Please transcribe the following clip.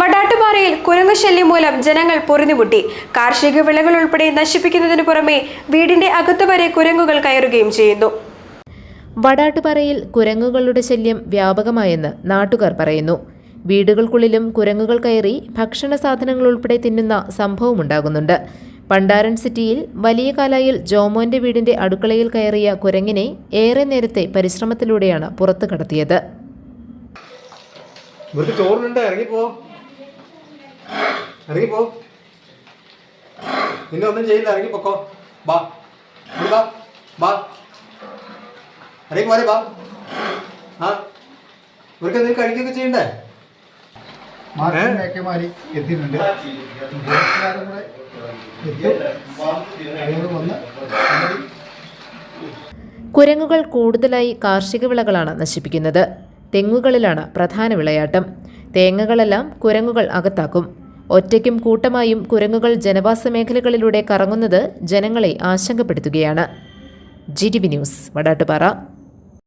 വടാട്ടുപാറയിൽ കുരങ്ങുശല്യം മൂലം ജനങ്ങൾ പൊറിഞ്ഞുമുട്ടി. കാർഷിക വിളകൾ ഉൾപ്പെടെ നശിപ്പിക്കുന്നതിന് പുറമെ വീടിന്റെ അകത്തുവരെ കുരങ്ങുകൾ കയറുകയും ചെയ്യുന്നു. വടാട്ടുപാറയിൽ കുരങ്ങുകളുടെ ശല്യം വ്യാപകമായെന്ന് നാട്ടുകാർ പറയുന്നു. വീടുകൾക്കുള്ളിലും കുരങ്ങുകൾ കയറി ഭക്ഷണ സാധനങ്ങൾ ഉൾപ്പെടെ തിന്നുന്ന സംഭവമുണ്ടാകുന്നുണ്ട് പണ്ടാരൻ സിറ്റിയിൽ വലിയ കാലായിൽ ജോമോന്റെ വീടിന്റെ അടുക്കളയിൽ കയറിയ കുരങ്ങിനെ ഏറെ നേരത്തെ പരിശ്രമത്തിലൂടെയാണ് പുറത്തു കടത്തിയത്. ചോറിനുണ്ട് ഇറങ്ങിപ്പോ. ഇറങ്ങിപ്പോ. നിന്നെ ഒന്നും ചെയ്യില്ല ഇറങ്ങിപ്പോക്കോ. ബാ. ബാ. ബാ. ഇറങ്ങി പോരെ ബാ. ആ. ഇവർക്ക് എന്തെങ്കിലും കഴിക്കുകയൊക്കെ ചെയ്യണ്ടേ? മാറി എത്തിയിട്ടുണ്ട്. വന്ന് കുരങ്ങുകൾ കൂടുതലായി കാർഷിക വിളകളാണ് നശിപ്പിക്കുന്നത്. തെങ്ങുകളിലാണ് പ്രധാന വിളയാട്ടം. തേങ്ങകളെല്ലാം കുരങ്ങുകൾ അകത്താക്കും. ഒറ്റയ്ക്കും കൂട്ടമായും കുരങ്ങുകൾ ജനവാസ മേഖലകളിലൂടെ കറങ്ങുന്നത് ജനങ്ങളെ ആശങ്കപ്പെടുത്തുകയാണ്. G T V news Vadattupara.